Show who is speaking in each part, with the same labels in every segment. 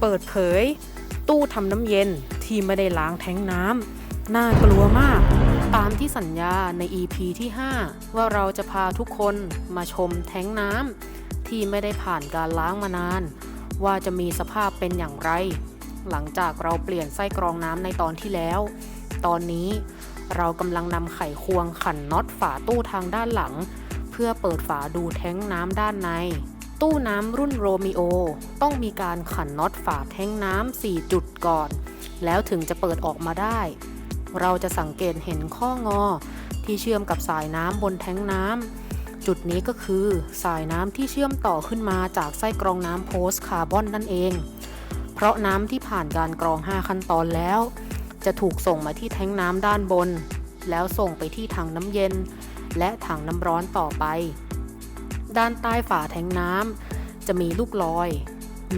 Speaker 1: เปิดเผย ตู้ทำน้ำเย็นที่ไม่ได้ล้างแท้งน้ำน่ากลัวมาก ตามที่สัญญาใน EP ที่ 5 ว่าเราจะพาทุกคนมาชมแท้งน้ำที่ไม่ได้ผ่านการล้างมานาน ว่าจะมีสภาพเป็นอย่างไร หลังจากเราเปลี่ยนไส้กรองน้ำในตอนที่แล้ว ตอนนี้เรากำลังนำไขควงขันน็อตฝาตู้ทางด้านหลัง เพื่อเปิดฝาดูแท้งน้ำด้านใน ตู้น้ำรุ่นโรมิโอต้องมีการขันน็อตฝาแท้งน้ำ 4 จุดก่อน แล้วถึงจะเปิดออกมาได้ เราจะสังเกตเห็นข้องอ ที่เชื่อมกับสายน้ำบนแท้งน้ำ จุดนี้ก็คือสายน้ำที่เชื่อมต่อขึ้นมาจากไส้กรองน้ำโพสคาร์บอนนั่นเอง เพราะน้ำที่ผ่านการกรอง 5 ขั้นตอนแล้ว จะถูกส่งมาที่แท้งน้ำด้านบน แล้วส่งไปที่ถังน้ำเย็น และถังน้ำร้อนต่อไป ด้านใต้ฝาแทงน้ำจะมีลูกลอย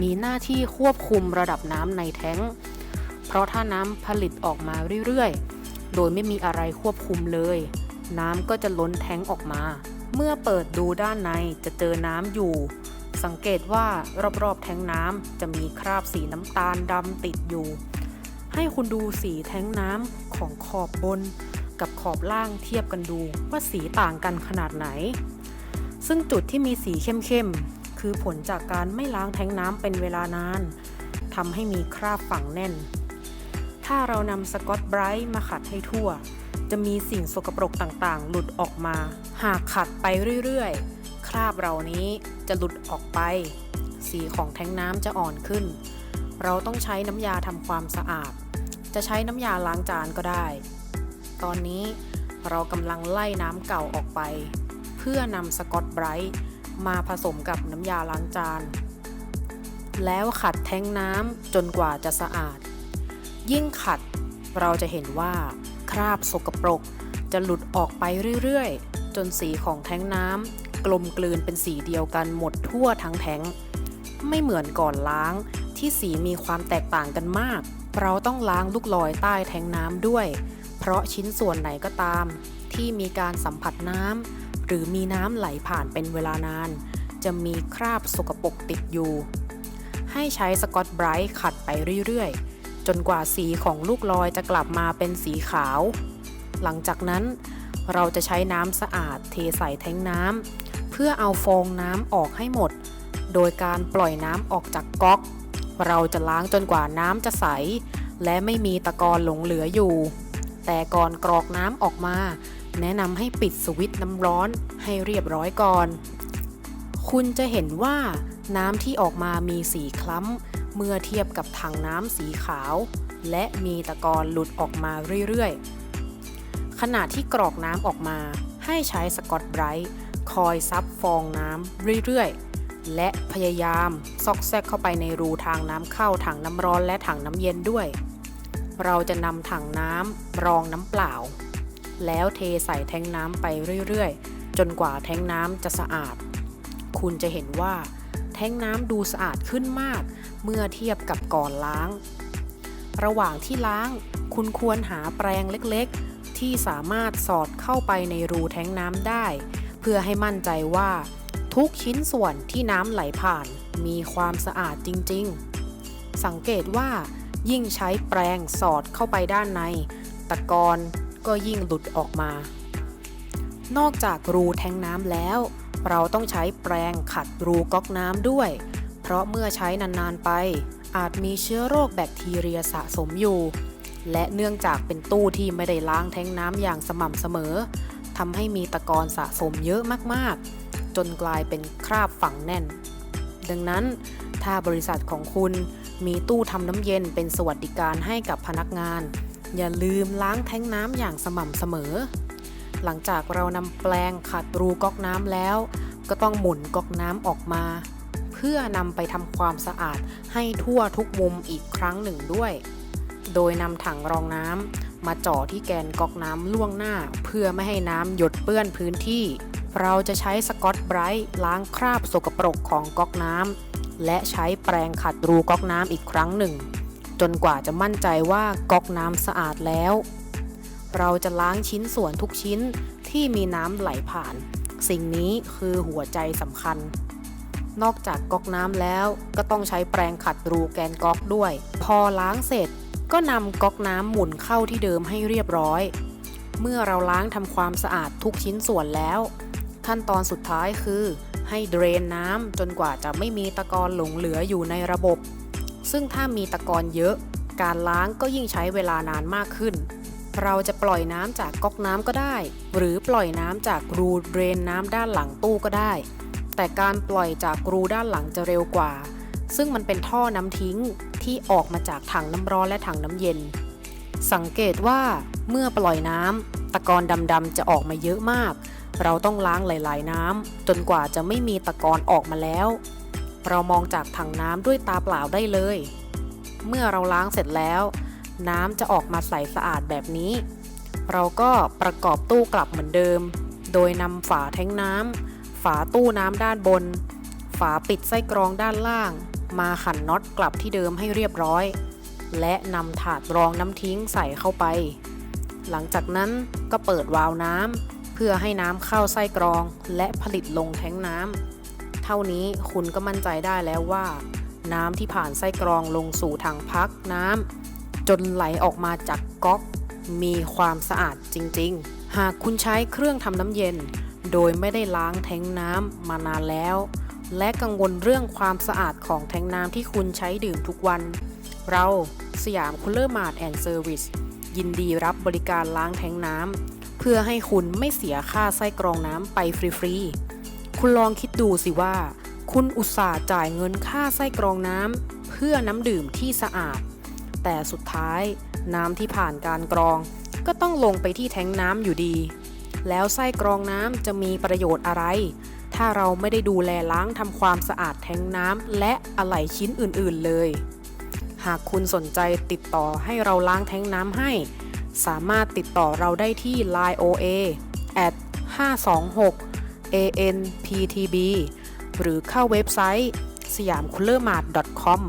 Speaker 1: มีหน้าที่ควบคุมระดับน้ำในแทงเพราะถ้าน้ำผลิตออกมาเรื่อยๆ โดยไม่มีอะไรควบคุมเลย น้ำก็จะล้นแทงออกมา เมื่อเปิดดูด้านในจะเจอน้ำอยู่ สังเกตว่ารอบๆแทงน้ำจะมีคราบสีน้ำตาลดำติดอยู่ ให้คุณดูสีแทงน้ำของขอบบนกับขอบล่างเทียบกันดูว่าสีต่างกันขนาดไหน ซึ่งจุดที่มีสีเข้มๆ คือผลจากการไม่ล้างแท้งน้ำเป็นเวลานานทำให้มีคราบฝังแน่น ถ้าเรานำสกอตไบรท์มาขัดให้ทั่ว จะมีสิ่งสกปรกต่างๆ หลุดออกมา หากขัดไปเรื่อยๆ คราบเหล่านี้จะหลุดออกไป สีของแท้งน้ำจะอ่อนขึ้น เราต้องใช้น้ำยาทำความสะอาด จะใช้น้ำยาล้างจานก็ได้ ตอนนี้เรากำลังไล่น้ำเก่าออกไป เพื่อนำสกอตไบรท์มาผสมกับน้ำยาล้างจาน แล้วขัดแท้งน้ำจนกว่าจะสะอาด ยิ่งขัดเราจะเห็นว่าคราบสกปรกจะหลุดออกไปเรื่อยๆ จนสีของแท้งน้ำกลมกลืนเป็นสีเดียวกันหมดทั่วทั้งแท้ง ไม่เหมือนก่อนล้างที่สีมีความแตกต่างกันมาก เราต้องล้างลูกลอยใต้แท้งน้ำด้วย เพราะชิ้นส่วนไหนก็ตาม ที่มีการสัมผัสน้ำ หรือมีน้ำไหลผ่านเป็นเวลานาน จะมีคราบสกปรกติดอยู่ ให้ใช้สกอตไบรท์ขัดไปเรื่อยๆ จนกว่าสีของลูกลอยจะกลับมาเป็นสีขาว หลังจากนั้นเราจะใช้น้ำสะอาดเทใส่แท้งน้ำเพื่อเอาฟองน้ำออกให้หมด โดยการปล่อยน้ำออกจากก๊อก เราจะล้างจนกว่าน้ำจะใส และไม่มีตะกอนหลงเหลืออยู่ แต่ก่อนกรอกน้ำออกมา แนะนำให้ปิดสวิตช์น้ำร้อนให้เรียบร้อยก่อน คุณจะเห็นว่าน้ำที่ออกมามีสีคล้ำเมื่อเทียบกับถังน้ำสีขาว และมีตะกอนหลุดออกมาเรื่อยๆ ขณะที่กรอกน้ำออกมา ให้ใช้สกอตไบรท์คอยซับฟองน้ำเรื่อยๆ และพยายามซอกแซกเข้าไปในรูทางน้ำเข้าถังน้ำร้อนและถังน้ำเย็นด้วย เราจะนำถังน้ำรองน้ำเปล่า แล้วเทใส่แทงน้ำไปเรื่อยๆ จนกว่าแทงน้ำจะสะอาด คุณจะเห็นว่า แทงน้ำดูสะอาดขึ้นมาก เมื่อเทียบกับก่อนล้าง ระหว่างที่ล้าง คุณควรหาแปรงเล็กๆ ที่สามารถสอดเข้าไปในรูแทงน้ำได้ เพื่อให้มั่นใจว่า ทุกชิ้นส่วนที่น้ำไหลผ่าน มีความสะอาดจริงๆ สังเกตว่ายิ่งใช้แปรงสอดเข้าไปด้านใน ตะกอน ก็ยิ่งหลุดออกมา นอกจากรูแทงน้ำแล้ว เราต้องใช้แปรงขัดรูก๊อกน้ำด้วย เพราะเมื่อใช้นานๆไป อาจมีเชื้อโรคแบคทีเรียสะสมอยู่ และเนื่องจากเป็นตู้ที่ไม่ได้ล้างแทงน้ำอย่างสม่ำเสมอทำให้มีตะกอนสะสมเยอะมากๆ จนกลายเป็นคราบฝังแน่น ดังนั้น ถ้าบริษัทของคุณมีตู้ทำน้ำเย็นเป็นสวัสดิการให้กับพนักงาน อย่าลืมล้างแท้งน้ำอย่างสม่ำเสมอ หลังจากเรานำแปลงขัดรูก๊อกน้ำแล้ว ก็ต้องหมุนก๊อกน้ำออกมา เพื่อนำไปทำความสะอาดให้ทั่วทุกมุมอีกครั้งหนึ่งด้วย โดยนำถังรองน้ำมาจ่อที่แกนก๊อกน้ำล่วงหน้า เพื่อไม่ให้น้ำหยดเปื้อนพื้นที่ เราจะใช้สกอตไบรท์ล้างคราบสกปรกของก๊อกน้ำและใช้แปรงขัดรูก๊อกน้ำอีกครั้งหนึ่ง จนกว่าจะมั่นใจว่าก๊อกน้ำสะอาดแล้ว เราจะล้างชิ้นส่วนทุกชิ้นที่มีน้ำไหลผ่าน สิ่งนี้คือหัวใจสำคัญ นอกจากก๊อกน้ำแล้วก็ต้องใช้แปรงขัดรูแกนก๊อกด้วย พอล้างเสร็จก็นำก๊อกน้ำหมุนเข้าที่เดิมให้เรียบร้อย เมื่อเราล้างทำความสะอาดทุกชิ้นส่วนแล้ว ขั้นตอนสุดท้ายคือ ให้เดรนน้ำจนกว่าจะไม่มีตะกอนหลงเหลืออยู่ในระบบ ซึ่งถ้ามีตะกอนเยอะ การล้างก็ยิ่งใช้เวลานานมากขึ้น เราจะปล่อยน้ำจากก๊อกน้ำก็ได้ หรือปล่อยน้ำจากรูเดรนน้ำด้านหลังตู้ก็ได้ แต่การปล่อยจากรูด้านหลังจะเร็วกว่า ซึ่งมันเป็นท่อน้ำทิ้งที่ออกมาจากถังน้ำร้อนและถังน้ำเย็น สังเกตว่าเมื่อปล่อยน้ำตะกอนดำๆจะออกมาเยอะมาก เราต้องล้างหลาย ๆ น้ำจนกว่าจะไม่มีตะกอนออกมาแล้ว เรามองจากถังน้ำด้วยตาเปล่าได้เลย เมื่อเราล้างเสร็จแล้ว น้ำจะออกมาใสสะอาดแบบนี้ เราก็ประกอบตู้กลับเหมือนเดิม โดยนำฝาแท้งน้ำฝาตู้น้ำด้านบน ฝาปิดไส้กรองด้านล่าง มาขันน็อตกลับที่เดิมให้เรียบร้อย และนำถาดรองน้ำทิ้งใส่เข้าไป หลังจากนั้นก็เปิดวาล์วน้ำเพื่อให้น้ำเข้าไส้กรองและผลิตลงแท้งน้ำ ท่านี้คุณก็มั่นใจได้แล้วว่า น้ำที่ผ่านไส้กรองลงสู่ถังพักน้ำจนไหลออกมาจากก๊อกมีความสะอาดจริง ๆ หากคุณใช้เครื่องทำน้ำเย็น โดยไม่ได้ล้างแท้งน้ำมานานแล้ว และกังวลเรื่องความสะอาดของแท้งน้ำที่คุณใช้ดื่มทุกวัน เราสยามคูลเลอร์มาร์ทแอนด์เซอร์วิสยินดีรับบริการล้างแท้งน้ำเพื่อให้คุณไม่เสียค่าไส้กรองน้ำไปฟรีๆ คุณลองคิดดูสิว่า คุณอุตส่าห์จ่ายเงินค่าไส้กรองน้ำเพื่อน้ำดื่มที่สะอาด แต่สุดท้ายน้ำที่ผ่านการกรอง ก็ต้องลงไปที่แท้งน้ำอยู่ดี แล้วไส้กรองน้ำจะมีประโยชน์อะไร ถ้าเราไม่ได้ดูแลล้างทำความสะอาดแท้งน้ำและอะไหล่ชิ้นอื่นๆเลย หากคุณสนใจติดต่อให้เราล้างแท้งน้ำให้ สามารถติดต่อเราได้ที่ line OA at 526 ANPTB หรือเข้าเว็บไซต์สยามคุลเลอร์มาร์ท .com